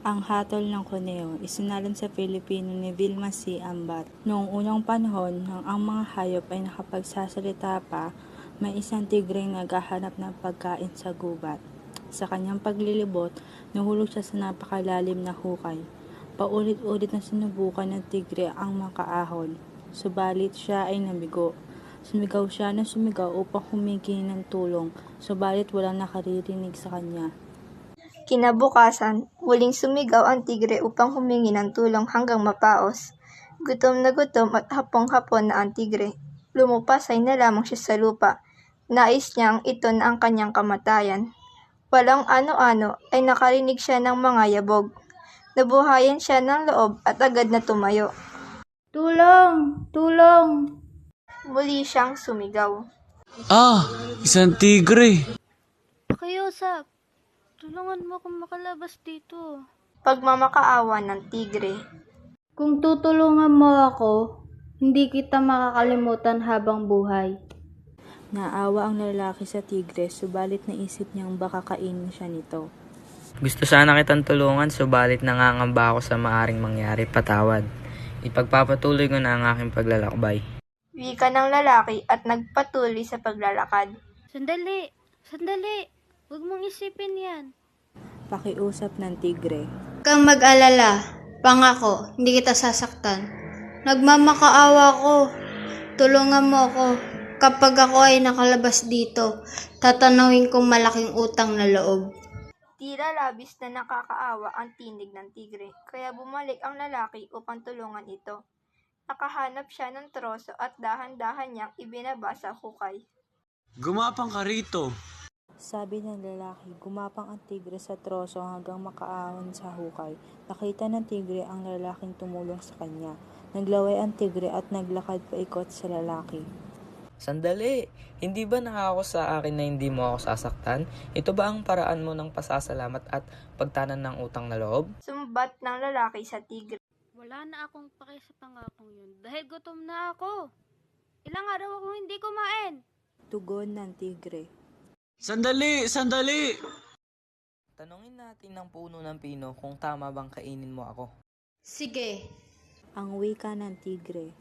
Ang hatol ng kuneo isinalan sa Filipino ni Vilma C. Ambat. Noong unang panahon, nang ang mga hayop ay nakapagsasalita pa, may isang tigreng naghahanap ng pagkain sa gubat. Sa kanyang paglilibot, nahulog siya sa napakalalim na hukay. Paulit-ulit na sinubukan ng tigre ang makaahon. Subalit siya ay namigo. Sumigaw siya na sumigaw upang humingi ng tulong, subalit walang nakaririnig sa kanya. Kinabukasan, muling sumigaw ang tigre upang humingi ng tulong hanggang mapaos. Gutom na gutom at hapong-hapon na ang tigre. Lumupasay na lamang siya sa lupa. Nais niyang ito na ang kanyang kamatayan. Walang ano-ano ay nakarinig siya ng mga yabog. Nabuhayan siya ng loob at agad na tumayo. Tulong! Tulong! Muli siyang sumigaw. Ah, isang tigre. Pakiusap, tulungan mo akong makalabas dito. Pagmamakaawa ng tigre. Kung tutulungan mo ako, hindi kita makakalimutan habang buhay. Naawa ang lalaki sa tigre, subalit naisip niyang baka kainin siya nito. Gusto sana kitang tulungan, subalit nangangamba ako sa maaring mangyari patawad. Ipagpapatuloy ko na ang aking paglalakbay. Wika ng lalaki at nagpatuloy sa paglalakad. Sandali, sandali. Huwag mong isipin yan. Pakiusap ng tigre. Kang mag-alala, pangako, hindi kita sasaktan. Nagmamakaawa ko, tulungan mo ako. Kapag ako ay nakalabas dito, tatanawin kong malaking utang na loob. Tila labis na nakakaawa ang tinig ng tigre, kaya bumalik ang lalaki upang tulungan ito. Nakahanap siya ng troso at dahan-dahan niyang ibinaba sa hukay. Gumapang ka rito. Sabi ng lalaki, gumapang ang tigre sa troso hanggang makaahon sa hukay. Nakita ng tigre ang lalaking tumulong sa kanya. Naglaway ang tigre at naglakad paikot sa lalaki. Sandali, hindi ba nangako sa akin na hindi mo ako sasaktan? Ito ba ang paraan mo ng pasasalamat at pagtanan ng utang na loob? Sumbat ng lalaki sa tigre. Wala na akong pake sa pangakong yun dahil gutom na ako. Ilang araw akong hindi kumain. Tugon ng tigre. Sandali, sandali. Tanungin natin ng puno ng pino kung tama bang kainin mo ako. Sige, Ang wika ng tigre.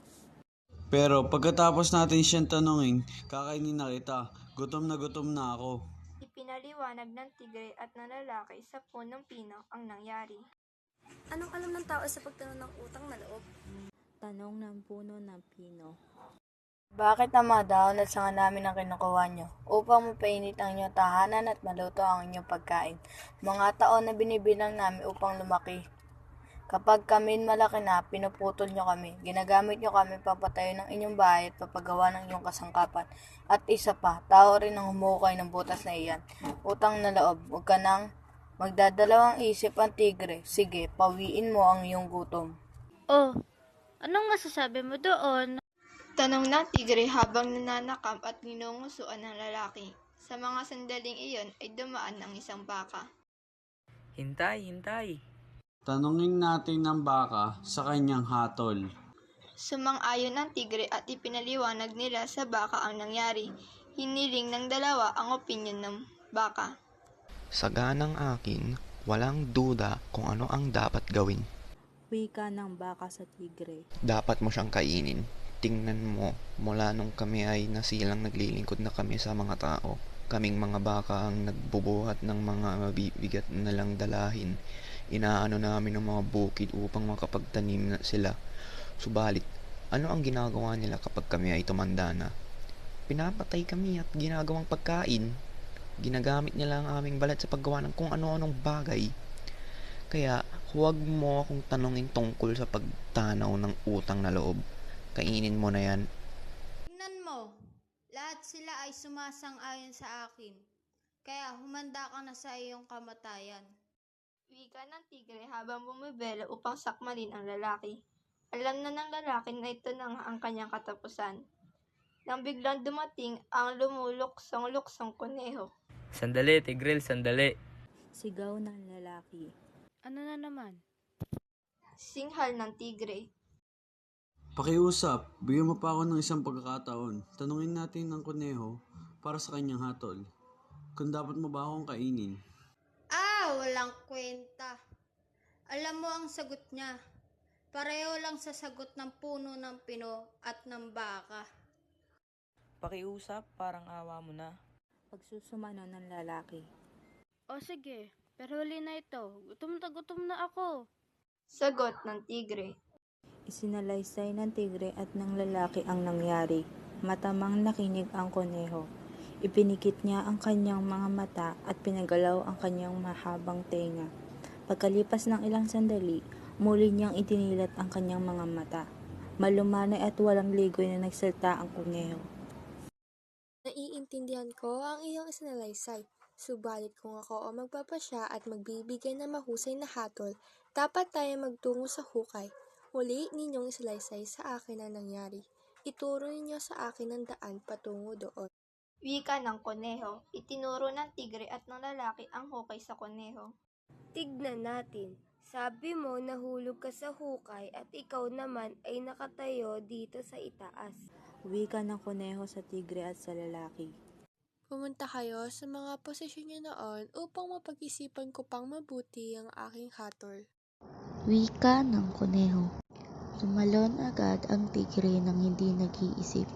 Pero pagkatapos natin siyang tanungin, kakainin na kita. Gutom na gutom na ako. Ipinaliwanag ng tigre at ng lalaki sa punong pino ang nangyari. Anong alam ng tao sa pagtanong ng utang na loob? Tanong ng puno ng pino. Bakit mga dahon at sanga namin ang kinukuha nyo? Upang mapainit ang inyong tahanan at maluto ang inyong pagkain. Mga taon na binibilang namin upang lumaki. Kapag kami malaki na, pinuputol nyo kami. Ginagamit nyo kami papatayo ng inyong bahay at papagawa ng inyong kasangkapan. At isa pa, tao rin ang humukay ng butas na iyan. Utang na loob, huwag ka nang magdadalawang isip ang tigre. Sige, pawiin mo ang iyong gutom. Oh, anong masasabi mo doon? Tanong ng tigre habang nananakam at ninungusuan ng lalaki. Sa mga sandaling iyon ay dumaan ang isang baka. Hintay, hintay. Tanungin natin ng baka sa kanyang hatol. Sumang-ayon ng tigre at ipinaliwanag nila sa baka ang nangyari. Hiniling ng dalawa ang opinyon ng baka. Sa ganang akin, walang duda kung ano ang dapat gawin. Wika ng baka sa tigre. Dapat mo siyang kainin. Tingnan mo, mula nung kami ay nasilang naglilingkod na kami sa mga tao. Kaming mga baka ang nagbubuhat ng mga mabibigat na lang dalahin. Inaano namin ng mga bukid upang makapagtanim na sila. Subalit, ano ang ginagawa nila kapag kami ay tumanda na? Pinapatay kami at ginagawang pagkain. Ginagamit nila ang aming balat sa paggawa ng kung ano-anong bagay. Kaya, huwag mo akong tanongin tungkol sa pagtanaw ng utang na loob. Kainin mo na yan. Tingnan mo, lahat sila ay sumasang-ayon sa akin. Kaya humanda ka na sa iyong kamatayan. Wika ng tigre habang bumibelo upang sakmalin ang lalaki. Alam na ng lalaki na ito na nga ang kanyang katapusan. Nang biglang dumating ang lumuluksong-luksong kuneho. Sandali, Tigril, sandali. Sigaw ng lalaki. Ano na naman? Singhal ng tigre. Pakiusap, bigyan mo pa ako ng isang pagkakataon. Tanungin natin ng kuneho para sa kanyang hatol. Kung dapat mo ba akong kainin. Ah, walang kwenta. Alam mo ang sagot niya. Pareho lang sa sagot ng puno ng pino at ng baka. Pakiusap, parang awa mo na. Pagsusumano ng lalaki. O sige, pero huli na ito. Gutom na gutom na ako. Sagot ng tigre. Isinalaysay ng tigre at ng lalaki ang nangyari. Matamang nakinig ang kuneho. Ipinikit niya ang kanyang mga mata at pinagalaw ang kanyang mahabang tenga. Pagkalipas ng ilang sandali, muli niyang itinilat ang kanyang mga mata. Malumanay at walang ligoy na nagsalta ang kuneho. Naiintindihan ko ang iyong isinalaysay. Subalit kung ako ang magpapasya at magbibigay ng mahusay na hatol, dapat tayo magtungo sa hukay. Muli ninyong isalaysay sa akin ang nangyari. Ituro ninyo sa akin ang daan patungo doon. Wika ng kuneho. Itinuro ng tigre at ng lalaki ang hukay sa kuneho. Tignan natin. Sabi mo nahulog ka sa hukay at ikaw naman ay nakatayo dito sa itaas. Wika ng kuneho sa tigre at sa lalaki. Pumunta kayo sa mga posisyon nyo noon upang mapag-isipan ko pang mabuti ang aking hatol. Wika ng kuneho. Tumalon agad ang tigre nang hindi nag-iisip.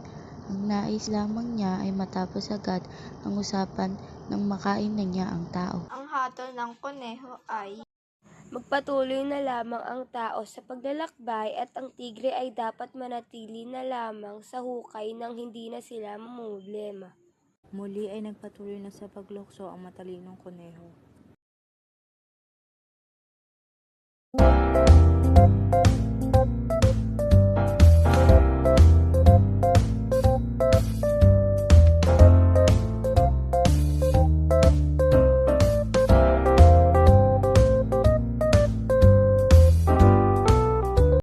Ang nais lamang niya ay matapos agad ang usapan nang makain na niya ang tao. Ang hatol ng kuneho ay Magpatuloy na lamang ang tao sa paglalakbay at ang tigre ay dapat manatili na lamang sa hukay nang hindi na sila mamumblema. Muli ay nagpatuloy na sa paglukso ang matalinong kuneho.